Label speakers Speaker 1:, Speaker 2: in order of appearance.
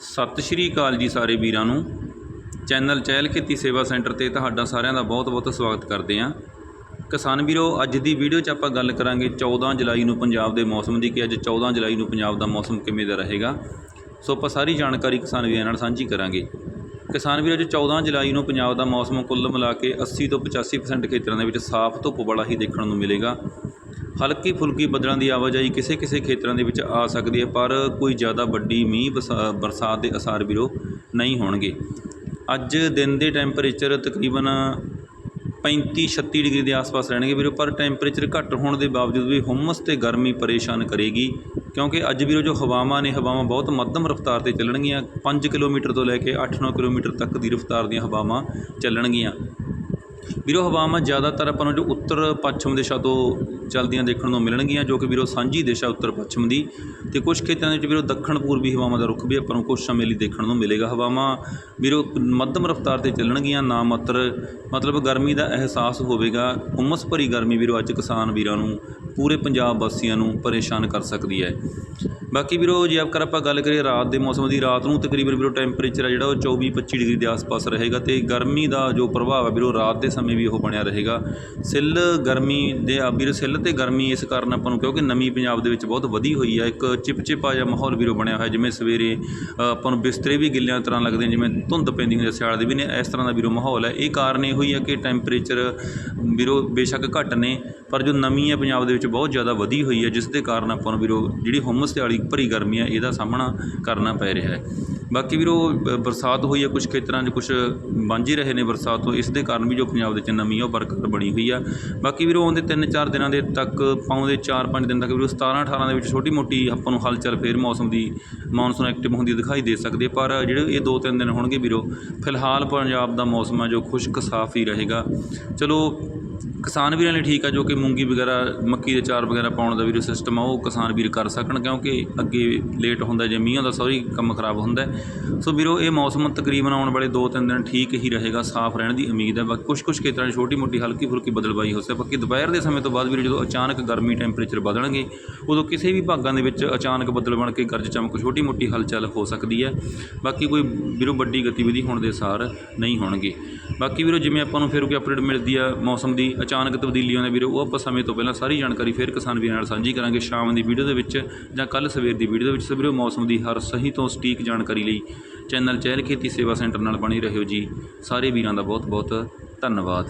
Speaker 1: ਸਤਿ ਸ਼੍ਰੀ ਅਕਾਲ ਜੀ ਸਾਰੇ ਵੀਰਾਂ ਨੂੰ। ਚੈਨਲ ਚਹਿਲ ਖੇਤੀ ਸੇਵਾ ਸੈਂਟਰ ਤੇ ਤੁਹਾਡਾ ਸਾਰਿਆਂ ਦਾ ਬਹੁਤ-ਬਹੁਤ ਸਵਾਗਤ ਕਰਦੇ ਹਾਂ। ਕਿਸਾਨ ਵੀਰੋ, ਅੱਜ ਦੀ ਵੀਡੀਓ 'ਚ ਆਪਾਂ ਗੱਲ ਕਰਾਂਗੇ 14 ਜੁਲਾਈ ਨੂੰ ਪੰਜਾਬ ਦੇ ਮੌਸਮ ਦੀ ਕਿ ਅੱਜ 14 ਜੁਲਾਈ ਨੂੰ ਪੰਜਾਬ ਦਾ ਮੌਸਮ ਕਿਵੇਂ ਦਾ ਰਹੇਗਾ। ਸੋ ਆਪਾਂ ਸਾਰੀ ਜਾਣਕਾਰੀ ਕਿਸਾਨ ਵੀਰਾਂ ਨਾਲ ਸਾਂਝੀ ਕਰਾਂਗੇ। ਕਿਸਾਨ ਵੀਰੋ, ਅੱਜ 14 ਜੁਲਾਈ ਨੂੰ ਪੰਜਾਬ ਦਾ ਮੌਸਮ ਕੁੱਲ ਮਿਲਾ ਕੇ 80 ਤੋਂ 85% ਖੇਤਰਾਂ ਦੇ ਵਿੱਚ ਸਾਫ਼ ਧੁੱਪ ਵਾਲਾ ਹੀ ਦੇਖਣ ਨੂੰ ਮਿਲੇਗਾ। ਹਲਕੀ ਫੁਲਕੀ ਬੱਦਲਾਂ ਦੀ ਆਵਾਜਾਈ ਕਿਸੇ ਕਿਸੇ ਖੇਤਰਾਂ ਦੇ ਵਿੱਚ ਆ ਸਕਦੀ ਹੈ, ਪਰ ਕੋਈ ਜ਼ਿਆਦਾ ਵੱਡੀ ਮੀਂਹ ਬਸਾ- ਬਰਸਾਤ ਦੇ ਅਸਾਰ ਵੀਰੋ ਨਹੀਂ ਹੋਣਗੇ। ਅੱਜ ਦਿਨ ਦੇ ਟੈਂਪਰੇਚਰ ਤਕਰੀਬਨ 35 36 ਡਿਗਰੀ ਦੇ ਆਸ-ਪਾਸ ਰਹਿਣਗੇ ਵੀਰੋ, ਪਰ ਟੈਂਪਰੇਚਰ ਘੱਟ ਹੋਣ ਦੇ ਬਾਵਜੂਦ ਵੀ ਹੁਮਸ ਤੇ ਗਰਮੀ ਪਰੇਸ਼ਾਨ ਕਰੇਗੀ, ਕਿਉਂਕਿ ਅੱਜ ਵੀਰੋ ਜੋ ਹਵਾਵਾਂ ਨੇ, ਹਵਾਵਾਂ ਬਹੁਤ ਮੱਧਮ ਰਫ਼ਤਾਰ ਤੇ ਚੱਲਣਗੀਆਂ। 5 ਕਿਲੋਮੀਟਰ ਤੋਂ ਲੈ ਕੇ 8-9 ਕਿਲੋਮੀਟਰ ਤੱਕ ਦੀ ਰਫ਼ਤਾਰ ਦੀਆਂ ਹਵਾਵਾਂ ਚੱਲਣਗੀਆਂ। ਵੀਰੋ, ਹਵਾਵਾਂ ਜ਼ਿਆਦਾਤਰ ਆਪਾਂ ਨੂੰ ਜੋ ਉੱਤਰ ਪੱਛਮ ਦਿਸ਼ਾ ਤੋਂ ਚੱਲਦੀਆਂ ਦੇਖਣ ਨੂੰ ਮਿਲਣਗੀਆਂ, ਜੋ ਕਿ ਵੀਰੋ ਸਾਂਝੀ ਦਿਸ਼ਾ ਉੱਤਰ ਪੱਛਮ ਦੀ। ਤੇ ਕੁਝ ਖੇਤਰਾਂ ਦੇ ਵਿੱਚ ਵੀਰੋ ਦੱਖਣ ਪੂਰਬੀ ਹਵਾਵਾਂ ਦਾ ਰੁਖ ਵੀ ਆਪਾਂ ਨੂੰ ਕੁਝ ਸਮੇਂ ਲਈ ਦੇਖਣ ਨੂੰ ਮਿਲੇਗਾ ਹਵਾਵਾਂ। ਵੀਰੋ ਮੱਧਮ ਰਫ਼ਤਾਰ ਤੇ ਚੱਲਣਗੀਆਂ, ਨਾ ਮਾਤਰ, ਮਤਲਬ ਗਰਮੀ ਦਾ ਅਹਿਸਾਸ ਹੋਵੇਗਾ। ਉਮਸ ਭਰੀ ਗਰਮੀ ਵੀਰੋ ਅੱਜ ਕਿਸਾਨ ਵੀਰਾਂ ਨੂੰ, ਪੂਰੇ ਪੰਜਾਬ ਵਾਸੀਆਂ ਨੂੰ ਪਰੇਸ਼ਾਨ ਕਰ ਸਕਦੀ ਹੈ। ਬਾਕੀ ਵੀਰੋ, ਜੇ ਆਪਕਰ ਆਪਾਂ ਗੱਲ ਕਰੀਏ ਰਾਤ ਦੇ ਮੌਸਮ ਦੀ, ਰਾਤ ਨੂੰ ਤਕਰੀਬਨ ਵੀਰੋ ਟੈਂਪਰੇਚਰ ਹੈ ਜਿਹੜਾ ਉਹ 24 25 ਡਿਗਰੀ ਦੇ ਆਸ-ਪਾਸ ਰਹੇਗਾ ਤੇ ਗਰਮੀ ਦਾ ਜੋ ਪ੍ਰਭਾਵ ਹੈ ਵੀਰੋ ਰਾਤ ਦੇ ਸਮੇਂ ਵੀ ਉਹ ਬਣਿਆ ਰਹੇਗਾ। ਸਿੱਲ ਗਰਮੀ ਦੇ ਵੀਰੋ ਸਿੱਲ ਤੇ ਗਰਮੀ ਇਸ ਕਾਰਨ ਆਪਾਂ ਨੂੰ ਕਿਉਂਕਿ ਨਮੀ ਪੰਜਾਬ ਦੇ ਵਿੱਚ ਬਹੁਤ ਵਧੀ ਹੋਈ ਹੈ ਇੱਕ ਚਿਪਚਿਪਾ ਜਿਹਾ ਮਾਹੌਲ ਵੀਰੋ ਬਣਿਆ ਹੋਇਆ, ਜਿਵੇਂ ਸਵੇਰੇ ਆਪਾਂ ਨੂੰ ਬਿਸਤਰੇ ਵੀ ਗਿੱਲਿਆਂ ਤਰ੍ਹਾਂ ਲੱਗਦੇ ਜਿਵੇਂ ਧੁੰਦ ਪੈਂਦੀ ਹੁੰਦੀ ਹੈ ਸਿਆਲ ਦੇ ਵੀ ਨੇ, ਇਸ ਤਰ੍ਹਾਂ ਦਾ ਵੀਰੋ ਮਾਹੌਲ ਹੈ ਇਹ ਕਾਰਨ ਇਹੋ ਹੀ ਹੈ ਕਿ ਟੈਂਪਰੇਚਰ ਵੀਰੋ ਬੇਸ਼ੱਕ ਘੱਟ ਨੇ, ਪਰ ਜੋ ਨਮੀ ਹੈ ਪੰਜਾਬ ਦੇ ਵਿੱਚ ਬਹੁਤ ਜ਼ਿਆਦਾ ਵਧੀ ਹੋਈ ਹੈ ਜਿਸ ਦੇ ਕਾਰਨ ਆਪਾਂ ਨੂੰ ਵੀਰੋ ਜਿਹੜੀ ਹੁਮਸ ਵਾਲੀ ਭਰੀ ਗਰਮੀ ਹੈ ਇਹਦਾ ਸਾਹਮਣਾ ਕਰਨਾ ਪੈ ਰਿਹਾ ਹੈ। ਬਾਕੀ ਵੀਰੋ ਬ- ਬਰਸਾਤ ਹੋਈ ਹੈ ਕੁਝ ਖੇਤਰਾਂ 'ਚ ਕੁਝ ਵਾਂਝੇ ਰਹੇ ਨੇ ਬਰਸਾਤ ਤੋਂ, ਇਸ ਦੇ ਕਾਰਨ ਵੀ ਜੋ ਪੰਜਾਬ ਦੇ ਵਿੱਚ ਨਮੀ ਆ, ਉਹ ਬਰਕਰਾਰ ਬਣੀ ਹੋਈ ਆ। ਬਾਕੀ ਵੀਰੋ ਆਉਂਦੇ 3-4 ਦਿਨਾਂ ਦੇ ਤੱਕ ਪਾਉਂਦੇ 4-5 ਦਿਨ ਤੱਕ ਵੀਰੋ 17-18 ਦੇ ਵਿੱਚ ਛੋਟੀ ਮੋਟੀ ਆਪਾਂ ਨੂੰ ਹਲਚਲ ਫੇਰ ਮੌਸਮ ਦੀ, ਮੌਨਸੂਨ ਐਕਟਿਵ ਹੁੰਦੀ ਦਿਖਾਈ ਦੇ ਸਕਦੀ ਪਰ ਜਿਹੜੇ ਇਹ 2-3 ਦਿਨ ਹੋਣਗੇ ਵੀਰੋ, ਫਿਲਹਾਲ ਪੰਜਾਬ ਦਾ ਮੌਸਮ ਹੈ ਜੋ ਖੁਸ਼ਕ ਸਾਫ਼ ਹੀ ਰਹੇਗਾ। ਚਲੋ ਕਿਸਾਨ ਵੀਰਾਂ ਲਈ ਠੀਕ ਆ ਜੋ ਕਿ ਮੂੰਗੀ ਵਗੈਰਾ, ਮੱਕੀ ਦੇ ਚਾਰ ਵਗੈਰਾ ਪਾਉਣ ਦਾ ਵੀਰੋ ਸਿਸਟਮ ਆ, ਉਹ ਕਿਸਾਨ ਵੀਰ ਕਰ ਸਕਣ ਕਿਉਂਕਿ ਅੱਗੇ ਲੇਟ ਹੁੰਦਾ ਜੇ ਮੀਂਹ ਦਾ ਸੌਰੀ ਕੰਮ ਖਰਾਬ ਹੁੰਦਾ ਸੋ ਵੀਰੋ, ਇਹ ਮੌਸਮ ਤਕਰੀਬਨ ਆਉਣ ਵਾਲੇ 2-3 ਦਿਨ ਠੀਕ ਹੀ ਰਹੇਗਾ, ਸਾਫ਼ ਰਹਿਣ ਦੀ ਉਮੀਦ ਹੈ। ਬਾਕੀ ਕੁਝ ਕੁਝ ਖੇਤਰਾਂ 'ਚ ਛੋਟੀ ਮੋਟੀ ਹਲਕੀ ਫੁਲਕੀ ਬਦਲਵਾਈ ਹੋ ਸਕਦੀ ਬਾਕੀ ਦੁਪਹਿਰ ਦੇ ਸਮੇਂ ਤੋਂ ਬਾਅਦ ਵੀਰੋ ਜਦੋਂ ਅਚਾਨਕ ਗਰਮੀ ਟੈਂਪਰੇਚਰ ਵਧਣਗੇ, ਉਦੋਂ ਕਿਸੇ ਵੀ ਭਾਗਾਂ ਦੇ ਵਿੱਚ ਅਚਾਨਕ ਬੱਦਲ ਬਣ ਕੇ ਗਰਜ ਚਮਕ ਛੋਟੀ ਮੋਟੀ ਹਲਚਲ ਹੋ ਸਕਦੀ ਹੈ। ਬਾਕੀ ਕੋਈ ਵੀਰੋ ਵੱਡੀ ਗਤੀਵਿਧੀ ਹੋਣ ਦੇ ਸਾਰ ਨਹੀਂ ਹੋਣਗੇ। ਬਾਕੀ ਵੀਰੋ, ਜਿਵੇਂ ਆਪਾਂ ਨੂੰ ਫਿਰ ਕੋਈ ਅਪਡੇਟ ਮਿਲਦੀ ਆ ਮੌਸਮ ਦੀ ਅਚਾਨਕ ਤਬਦੀਲੀ ਆਉਂਦੇ ਵੀਰੋ, ਉਹ ਆਪਾਂ ਸਮੇਂ ਤੋਂ ਪਹਿਲਾਂ ਸਾਰੀ ਜਾਣਕਾਰੀ ਫਿਰ ਕਿਸਾਨ ਵੀਰਾਂ ਨਾਲ ਸਾਂਝੀ ਕਰਾਂਗੇ। ਸ਼ਾਮ ਦੀ ਵੀਡੀਓ ਦੇ ਵਿੱਚ ਜਾਂ ਕੱਲ ਸਵੇਰ ਦੀ ਵੀਡੀਓ ਦੇ ਵਿੱਚ ਸੋ ਵੀਰੋ, ਮੌਸਮ ਦੀ ਹਰ ਸਹੀ ਤੋਂ ਸਟੀਕ ਜਾਣਕਾਰੀ ਲਈ ਚੈਨਲ ਚਹਿਲ ਖੇਤੀ ਸੇਵਾ ਸੈਂਟਰ ਨਾਲ ਬਣੇ ਰਹੋ ਜੀ। ਸਾਰੇ ਵੀਰਾਂ ਦਾ ਬਹੁਤ ਬਹੁਤ ਧੰਨਵਾਦ।